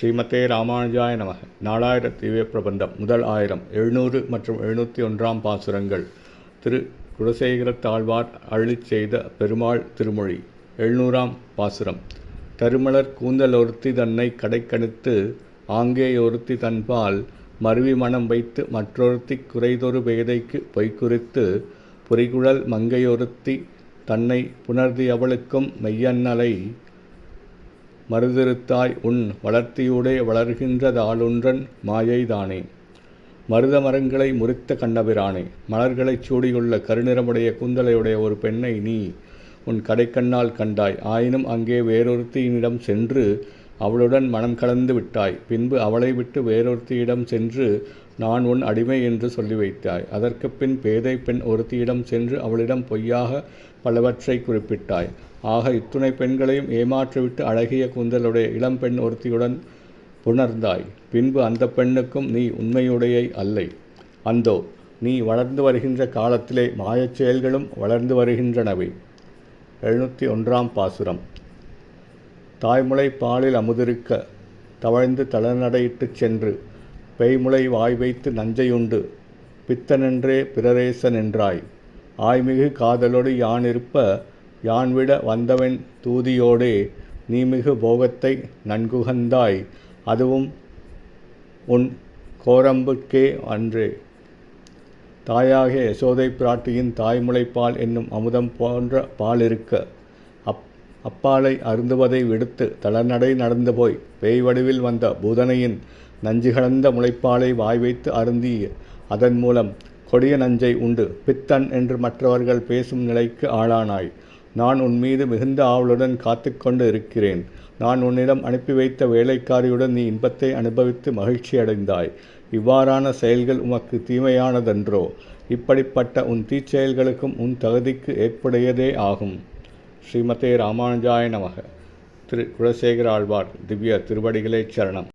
ஸ்ரீமதே ராமானுஜாய நம நாலாயிர திவ்ய பிரபந்தம். முதல் ஆயிரம். எழுநூறு மற்றும் எழுநூற்றி ஒன்றாம் பாசுரங்கள். திரு. குலசேகரத்தாழ்வார் அருளிச் செய்த பெருமாள் திருமொழி. எழுநூறாம் பாசுரம். தருமலர் கூந்தல் ஒருத்தி தன்னை கடைக்கணித்து ஆங்கே ஒருத்தி தன்பால் மருவி மனம் வைத்து மற்றொருத்தி குறைதொரு பேதைக்கு பொய்குறித்து பொறிகுழல் மங்கையொருத்தி தன்னை புணர்தி அவளுக்கும் மெய்யன்னலை மருதிருத்தாய் உன் வளர்த்தியூடே வளர்கின்றதாளுன்றன் மாயைதானே. மருத மரங்களை முறித்த கண்ணபிரானே மலர்களைச் சூடியுள்ள கருநிறமுடைய கூந்தலையுடைய ஒரு பெண்ணை நீ உன் கடைக்கண்ணால் கண்டாய். ஆயினும் அங்கே வேறொருத்தியினிடம் சென்று அவளுடன் மனம் கலந்து விட்டாய். பின்பு அவளை விட்டு வேறொருத்தியிடம் சென்று நான் உன் அடிமை என்று சொல்லி வைத்தாய். அதற்குப் பின் பேதை பெண் ஒருத்தியிடம் சென்று அவளிடம் பொய்யாக பலவற்றை குறிப்பிட்டாய். ஆக இத்துணை பெண்களையும் ஏமாற்றிவிட்டு அழகிய கூந்தலுடைய இளம்பெண் ஒருத்தியுடன் புணர்ந்தாய். பின்பு அந்த பெண்ணுக்கும் நீ உண்மையுடையை அல்லை. அந்தோ நீ வளர்ந்து வருகின்ற காலத்திலே மாயச் செயல்களும் வளர்ந்து வருகின்றனவே. எழுநூற்றி ஒன்றாம் பாசுரம். தாய்முலை பாலில் அமுதிருக்க தவழ்ந்து தளநடையிட்டுச் சென்று பெய்முலை வாய் வைத்து நஞ்சையுண்டு பித்தனென்றே பிரரேச ஆய்மிகு காதலோடு யான் இருப்ப யான் விட வந்தவன் தூதியோடே நீமிகு போகத்தை நன்குகந்தாய். அதுவும் உன் கோரம்புக்கே அன்றே. தாயாக யசோதை பிராட்டியின் தாய்முலைப்பால் என்னும் அமுதம் போன்ற பால் இருக்க அப்பாலை அருந்துவதை விடுத்து தளநடை நடந்து போய் பேய் வடிவில் வந்த பூதனையின் நஞ்சு கலந்த முளைப்பாலை வாய் வைத்து அருந்தி அதன் மூலம் கொடிய நஞ்சை உண்டு. பித்தன் என்று மற்றவர்கள் பேசும் நிலைக்கு ஆளானாய். நான் உன் மீது மிகுந்த ஆவலுடன் காத்து கொண்டு இருக்கிறேன். நான் உன்னிடம் அனுப்பி வைத்த வேலைக்காரியுடன் நீ இன்பத்தை அனுபவித்து மகிழ்ச்சி அடைந்தாய். இவ்வாறான செயல்கள் உமக்கு தீமையானதன்றோ? இப்படிப்பட்ட உன் தீச்செயல்களுக்கும் உன் தகுதிக்கு ஏற்புடையதே ஆகும். ஸ்ரீமதே ராமானுஜாய நமக. திரு குலசேகர ஆழ்வார் திவ்ய திருவடிகளே சரணம்.